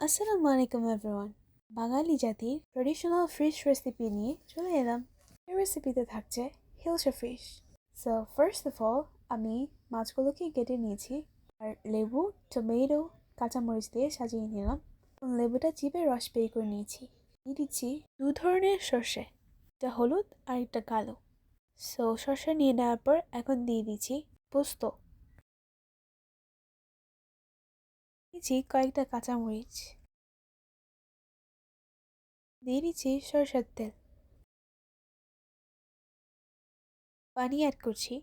আসসালামু আলাইকুম এভরিওয়ান বাঙালি জাতির ট্রেডিশনাল ফিশ রেসিপি নিয়ে চলে এলাম। এই রেসিপিতে থাকছে hilsa fish so first of all আমি মাছগুলোকে কেটে নিয়েছি আর লেবু টমেটো কাঁচামরিচ দিয়ে সাজিয়ে নিলাম। লেবুটা চিপে রস বের করে নিয়েছি। দিয়ে দিচ্ছি দু ধরনের সর্ষে, একটা হলুদ আর একটা কালো। সো সর্ষে নিয়ে নেওয়ার পর এখন দিয়ে দিচ্ছি পোস্ত। দিচ্ছি কয়েকটা কাঁচামরিচ, দিয়ে দিচ্ছি সরষের তেল। পানি অ্যাড করছি।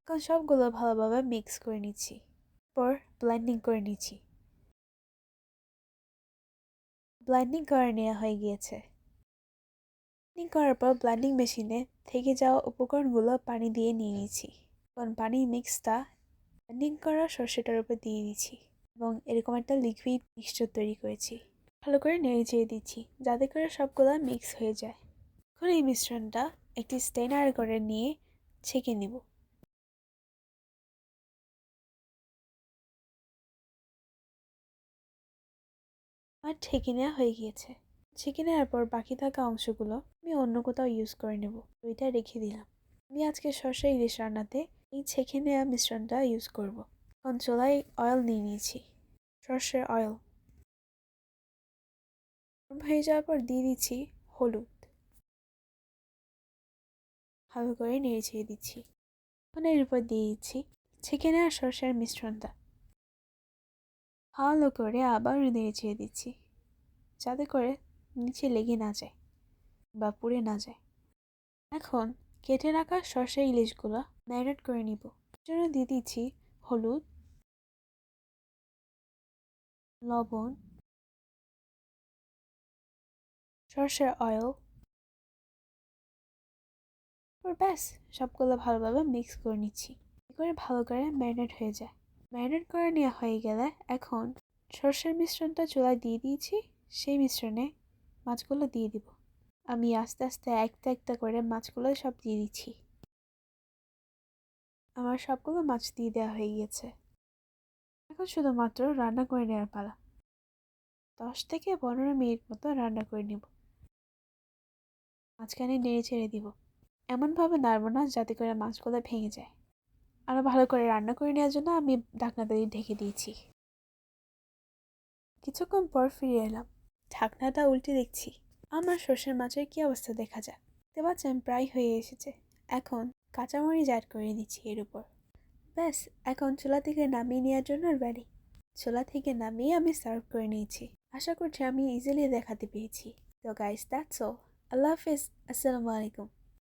এখন সবগুলো ভালোভাবে মিক্স করে নিচ্ছি। পর ব্লেন্ডিং করে নিচ্ছি। ব্লেন্ডিং করে নেওয়া হয়ে গিয়েছে। ব্লেন্ডিং করার পর ব্লেন্ডিং মেশিনে থেকে যাওয়া উপকরণগুলো পানি দিয়ে নিয়ে নিচ্ছি। এখন পানির মিক্সটা ব্লেন্ডিং করা সর্ষেটার উপর দিয়ে দিচ্ছি। এবং এরকম একটা লিকুইড মিক্সচার তৈরি করেছি। ভালো করে নেড়ে দিচ্ছি, যাতে করে সবগুলো মিক্স হয়ে যায়। এখন এই মিশ্রণটা একটি স্টেনার করে নিয়ে ছেঁকে নিব। আমার ছেঁকে নেওয়া হয়ে গিয়েছে। ছেঁকে নেওয়ার পর বাকি থাকা অংশগুলো আমি অন্য কোথাও ইউজ করে নেব, ওইটা রেখে দিলাম। আমি আজকে সর্ষে ইলিশ রান্নাতে এই ছেঁকে নেওয়া মিশ্রণটা ইউজ করব। এখন চোলায় অয়েল নিয়ে নিয়েছি। সর্ষের অয়েল হয়ে যাওয়ার পর দিয়ে দিচ্ছি হলুদ। ভালো করে নেড়ে ছেড়ে দিচ্ছি। এখন উপর দিয়ে দিচ্ছি চিকেন আর সর্ষের মিশ্রণটা। ভালো করে আবার নেড়ে ছেড়ে দিচ্ছি যাতে করে নিচে লেগে না যায় বা পুড়ে না যায়। এখন কেটে রাখা সর্ষে ইলিশগুলো ম্যারিনেট করে নিব। জন্য দিয়ে দিচ্ছি হলুদ লবণ, সর্ষের অয়েল তারপর ব্যাস, সবগুলো ভালোভাবে মিক্স করে নিচ্ছি। করে ভালো করে ম্যারিনেট হয়ে যায়। ম্যারিনেট করে নেওয়া হয়ে গেলে এখন সর্ষের মিশ্রণটা চুলায় দিয়ে দিয়েছি, সেই মিশ্রণে মাছগুলো দিয়ে দিব। আমি আস্তে আস্তে একটা একটা করে মাছগুলো সব দিয়ে দিচ্ছি। আমার সবগুলো মাছ দিয়ে দেওয়া হয়ে গিয়েছে। এখন শুধুমাত্র রান্না করে নেওয়ার পালা। দশ থেকে পনেরো মিনিট মতো রান্না করে নিব। মাঝখানে নেড়ে ছেড়ে দিব। এমনভাবে নাড়ব না যাতে করে মাছগুলো ভেঙে যায়। আরও ভালো করে রান্না করে নেওয়ার জন্য আমি ঢাকনাটা দিয়ে ঢেকে দিয়েছি। কিছুক্ষণ পর ফিরে এলাম। ঢাকনাটা উল্টে দেখছি। আমার সর্ষের মাছের কী অবস্থা দেখা যায় দেখতে পাচ্ছেন প্রায় হয়ে এসেছে। এখন কাঁচামরিচ অ্যাড করে দিচ্ছি এর উপর। ব্যাস, এখন চুলা থেকে নামিয়ে নেওয়ার জন্য রেডি চুলা থেকে নামিয়ে আমি সার্ভ করে নিয়েছি। আশা করছি আমি ইজিলি দেখাতে পেয়েছি তো গাইস দ্যাটস অল আল্লাহ হাফিজ। আসসালামু আলাইকুম।